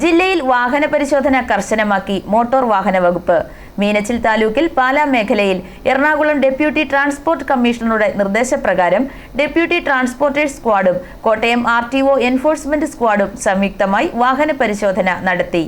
ജില്ലയിൽ വാഹന പരിശോധന കർശനമാക്കി മോട്ടോർ വാഹന വകുപ്പ്. മീനച്ചിൽ താലൂക്കിൽ പാലാ മേഖലയിൽ എറണാകുളം ഡെപ്യൂട്ടി ട്രാൻസ്പോർട്ട് കമ്മീഷണറുടെ നിർദ്ദേശപ്രകാരം ഡെപ്യൂട്ടി ട്രാൻസ്പോർട്ടേഴ്സ് സ്ക്വാഡും Kottayam R T O enforcement സ്ക്വാഡും സംയുക്തമായി വാഹന പരിശോധന നടത്തി.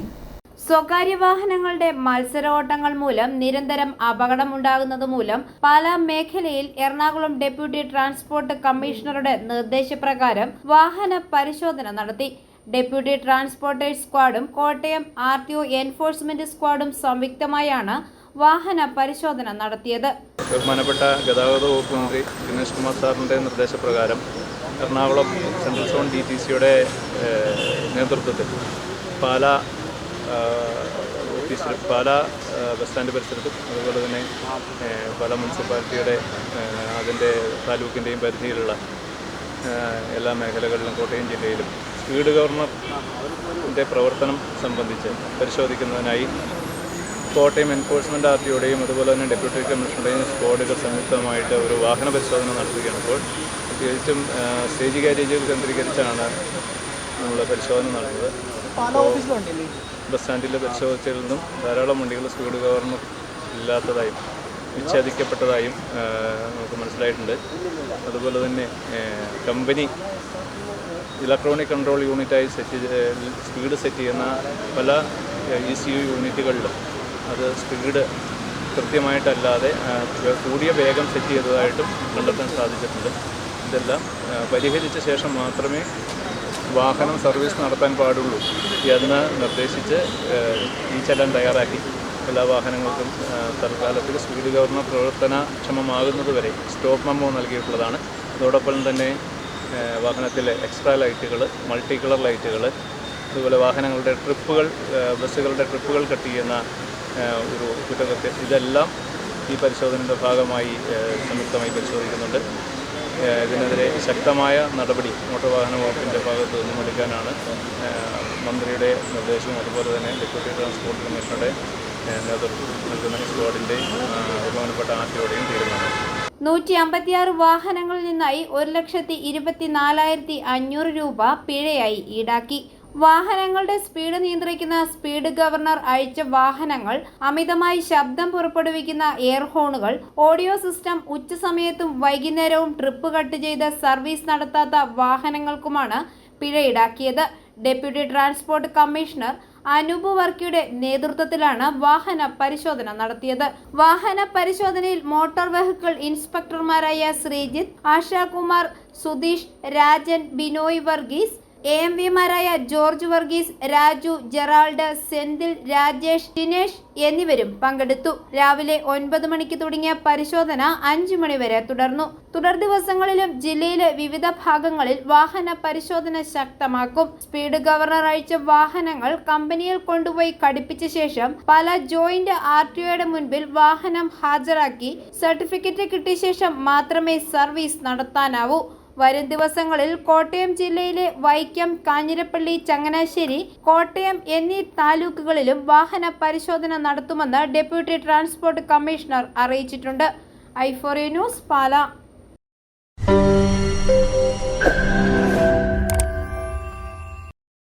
സ്വകാര്യ വാഹനങ്ങളുടെ മത്സരോട്ടങ്ങൾ മൂലം നിരന്തരം അപകടമുണ്ടാകുന്നത് മൂലം പാലാ മേഖലയിൽ എറണാകുളം ഡെപ്യൂട്ടി ട്രാൻസ്പോർട്ട് കമ്മീഷണറുടെ നിർദ്ദേശപ്രകാരം വാഹന പരിശോധന നടത്തി. ഡെപ്യൂട്ടി ട്രാൻസ്പോർട്ടേഴ്സ് സ്ക്വാഡും Kottayam R T O enforcement സ്ക്വാഡും സംയുക്തമായാണ് വാഹന പരിശോധന നടത്തിയത്. ബഹുമാനപ്പെട്ട ഗതാഗത വകുപ്പ് മന്ത്രി ദിനേഷ് കുമാർ സാറിന്റെ നിർദ്ദേശപ്രകാരം Ernakulam central zone D T സിയുടെ നേതൃത്വത്തിൽ പാല ഓഫീസിൽ പാല ബസ് സ്റ്റാൻഡ് പരിസരത്തും അതുപോലെ തന്നെ പല മുനിസിപ്പാലിറ്റിയുടെ അതിന്റെ താലൂക്കിന്റെയും പരിധിയിലുള്ള എല്ലാ മേഖലകളിലും കോട്ടയം ജില്ലയിലും സ്പീഡ് ഗവർണറിന്റെ പ്രവർത്തനം സംബന്ധിച്ച് പരിശോധിക്കുന്നതിനായി കോട്ടയം എൻഫോഴ്സ്മെന്റ് ആർ ടിയുടെയും അതുപോലെ തന്നെ ഡെപ്യൂട്ടി കമ്മീഷണറുടെയും സ്ക്വാഡുകൾ സംയുക്തമായിട്ട് ഒരു വാഹന പരിശോധന നടത്തുകയാണ് അപ്പോൾ പ്രത്യേകിച്ചും സ്റ്റേജ് കാരേജുകൾ കേന്ദ്രീകരിച്ചാണ് നമ്മൾ പരിശോധന നടത്തുന്നത്. ബസ് സ്റ്റാൻഡിലെ പരിശോധിച്ചതിൽ നിന്നും ധാരാളം വണ്ടികൾ സ്പീഡ് ഗവർണർ ഇല്ലാത്തതായും വിച്ഛേദിക്കപ്പെട്ടതായും നമുക്ക് മനസ്സിലായിട്ടുണ്ട്. അതുപോലെ തന്നെ കമ്പനി ഇലക്ട്രോണിക് കൺട്രോൾ യൂണിറ്റായി സെറ്റ് സ്പീഡ് സെറ്റ് ചെയ്യുന്ന പല ഇ സി യു യൂണിറ്റുകളിലും അത് സ്പീഡ് കൃത്യമായിട്ടല്ലാതെ കൂടിയ വേഗം സെറ്റ് ചെയ്തതായിട്ടും കണ്ടെത്താൻ സാധിച്ചിട്ടുണ്ട്. ഇതെല്ലാം പരിഹരിച്ച ശേഷം മാത്രമേ വാഹനം സർവീസ് നടത്താൻ പാടുള്ളൂ എന്ന് നിർദ്ദേശിച്ച് ഈ ചലൻ തയ്യാറാക്കി. എല്ലാ വാഹനങ്ങൾക്കും തൽക്കാലത്തിൽ സ്പീഡ് ഗവർണർ പ്രവർത്തനക്ഷമമാകുന്നതുവരെ സ്റ്റോപ്പ് മെമ്മോ നൽകിയിട്ടുള്ളതാണ്. അതോടൊപ്പം തന്നെ വാഹനത്തിലെ എക്സ്ട്രാ ലൈറ്റുകൾ മൾട്ടി കളർ ലൈറ്റുകൾ അതുപോലെ വാഹനങ്ങളുടെ ട്രിപ്പുകൾ ബസ്സുകളുടെ ട്രിപ്പുകൾ കട്ട് ചെയ്യുന്ന ഒരു കുറ്റകൃത്യം. ഇതെല്ലാം ഈ പരിശോധനയുടെ ഭാഗമായി സംയുക്തമായി പരിശോധിക്കുന്നുണ്ട്. ഇതിനെതിരെ ശക്തമായ നടപടി മോട്ടോർ വാഹന വകുപ്പിന്റെ ഭാഗത്ത് നിന്നും എടുക്കാനാണ് മന്ത്രിയുടെ നിർദ്ദേശവും അതുപോലെ തന്നെ ഡെപ്യൂട്ടി ട്രാൻസ്പോർട്ട് കമ്മീഷണറുടെ നേതൃത്വം നൽകുന്ന സ്ക്വാഡിന്റെ ബഹുമാനപ്പെട്ട ആർ തീരുമാനം. നൂറ്റി അമ്പത്തിയാറ് വാഹനങ്ങളിൽ നിന്നായി ഒരു ലക്ഷത്തി ഇരുപത്തിനാലായിരത്തി അഞ്ഞൂറ് രൂപ പിഴയായി ഈടാക്കി. വാഹനങ്ങളുടെ സ്പീഡ് നിയന്ത്രിക്കുന്ന സ്പീഡ് ഗവർണർ അയച്ച വാഹനങ്ങൾ അമിതമായി ശബ്ദം പുറപ്പെടുവിക്കുന്ന എയർ ഹോണുകൾ ഓഡിയോ സിസ്റ്റം ഉച്ചസമയത്തും വൈകുന്നേരവും ട്രിപ്പ് കട്ട് ചെയ്ത് സർവീസ് നടത്താത്ത വാഹനങ്ങൾക്കുമാണ് പിഴ ഈടാക്കിയത്. ഡെപ്യൂട്ടി ട്രാൻസ്പോർട്ട് കമ്മീഷണർ അനൂപ് വർക്കിയുടെ നേതൃത്വത്തിലാണ് വാഹന പരിശോധന നടത്തിയത്. വാഹന പരിശോധനയിൽ മോട്ടോർ വെഹിക്കിൾ ഇൻസ്പെക്ടർമാരായ ശ്രീജിത്ത് ആശാകുമാർ സുധീഷ് രാജൻ ബിനോയ് വർഗീസ് എ എം വിമാരായ ജോർജ് വർഗീസ് രാജു ജെറാൾഡ് സെന്തിൽ രാജേഷ് ദിനേഷ് എന്നിവരും പങ്കെടുത്തു. രാവിലെ ഒൻപത് മണിക്ക് തുടങ്ങിയ പരിശോധന അഞ്ചു മണിവരെ തുടർന്നു. തുടർ ദിവസങ്ങളിലും ജില്ലയിലെ വിവിധ ഭാഗങ്ങളിൽ വാഹന പരിശോധന ശക്തമാക്കും. സ്പീഡ് ഗവർണർ അയച്ച വാഹനങ്ങൾ കമ്പനിയിൽ കൊണ്ടുപോയി ഘടിപ്പിച്ച ശേഷം പല ജോയിന്റ് ആർ ടിഒയുടെ മുൻപിൽ വാഹനം ഹാജരാക്കി സർട്ടിഫിക്കറ്റ് കിട്ടിയ ശേഷം മാത്രമേ സർവീസ് നടത്താനാവൂ. വരും ദിവസങ്ങളിൽ കോട്ടയം ജില്ലയിലെ വൈക്കം കാഞ്ഞിരപ്പള്ളി ചങ്ങനാശ്ശേരി കോട്ടയം എന്നീ താലൂക്കുകളിലും വാഹന പരിശോധന നടത്തുമെന്ന് ഡെപ്യൂട്ടി ട്രാൻസ്പോർട്ട് കമ്മീഷണർ അറിയിച്ചിട്ടുണ്ട്. ഐഫോറിയ ന്യൂസ് പാല.